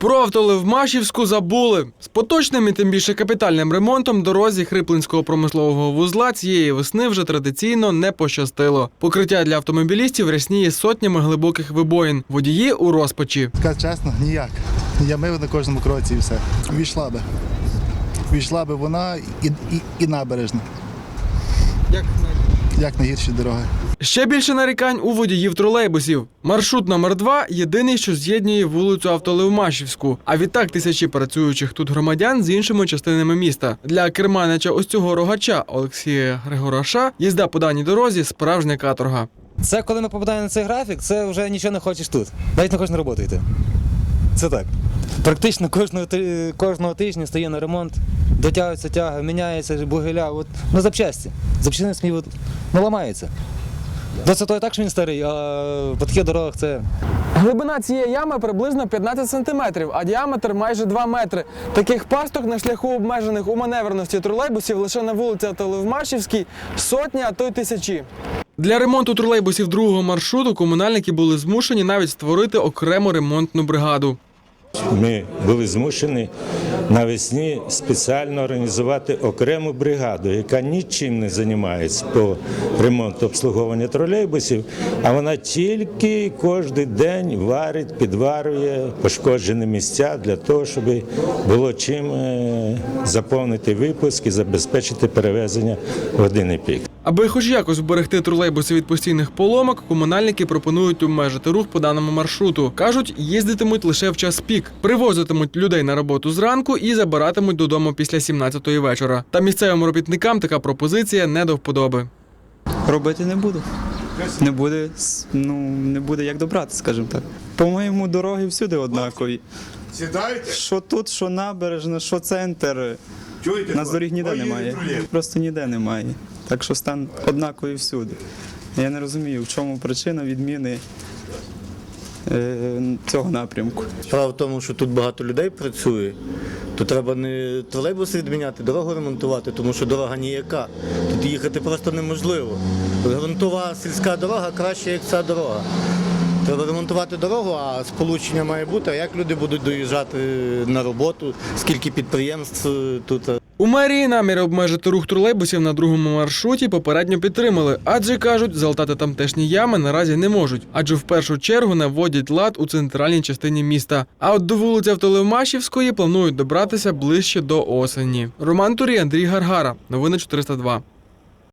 Про Автолевмашівську забули. З поточним і тим більше капітальним ремонтом дорозі Хриплинського промислового вузла цієї весни вже традиційно не пощастило. Покриття для автомобілістів рясніє сотнями глибоких вибоїн. Водії у розпачі. Сказати чесно, ніяк. Я мив на кожному кроці і все. Війшла би. Війшла би вона і, і, і набережна, Як як найгірші дороги. Ще більше нарікань у водіїв тролейбусів. Маршрут номер 2 єдиний, що з'єднує вулицю Автолевмашівську. А відтак тисячі працюючих тут громадян з іншими частинами міста. Для керманича ось цього рогача Олексія Григораша їзда по даній дорозі справжня каторга. Це коли ми попадаємо на цей графік, це вже нічого не хочеш тут. Навіть не хочеш на роботу йти. Це так. Практично кожного, кожного тижня стає на ремонт, дотягуються тяги, міняється бугеля. От, ну, запчасті. Запчасти смій от, ну, ламаються. Це то так, що він старий, а по таких дорогах це Глибина цієї ями приблизно 15 сантиметрів, а діаметр майже 2 метри. Таких пасток на шляху обмежених у маневреності тролейбусів лише на вулиці Автолевмашівській сотні, а то й тисячі. Для ремонту тролейбусів другого маршруту комунальники були змушені навіть створити окрему ремонтну бригаду. Ми були змушені навесні спеціально організувати окрему бригаду, яка нічим не займається по ремонту обслуговування тролейбусів, а вона тільки кожен день варить, підварює пошкоджені місця для того, щоб було чим е, заповнити випуск і забезпечити перевезення години пік. Аби хоч якось вберегти тролейбуси від постійних поломок, комунальники пропонують обмежити рух по даному маршруту. кажуть, їздитимуть лише в час пік, привозитимуть людей на роботу зранку і забиратимуть додому після 17-ї вечора. Та місцевим робітникам така пропозиція не до вподоби. Робити не буду. Не буде, ну, не буде як добрати, скажімо так. По-моєму, дороги всюди однакові. Сідайте. Що тут, що набережна, що центр. Чуєте? Нас доріг ніде немає. Просто ніде немає. Так що стан однаковий всюди. Я не розумію, в чому причина відміни е, цього напрямку. Справа в тому, що тут багато людей працює, то треба не тролейбуси відміняти, дорогу ремонтувати, тому що дорога ніяка. Тут їхати просто неможливо. Грунтова сільська дорога краще, як ця дорога. Треба ремонтувати дорогу, а сполучення має бути. А як люди будуть доїжджати на роботу, скільки підприємств е, тут. У мерії наміри обмежити рух тролейбусів на другому маршруті попередньо підтримали, адже кажуть, залатати тамтешні ями наразі не можуть, адже в першу чергу наводять лад у центральній частині міста. А от до вулиці Автолевмашівської планують добратися ближче до осені. Роман Турій, Андрій Гаргара. Новини 402.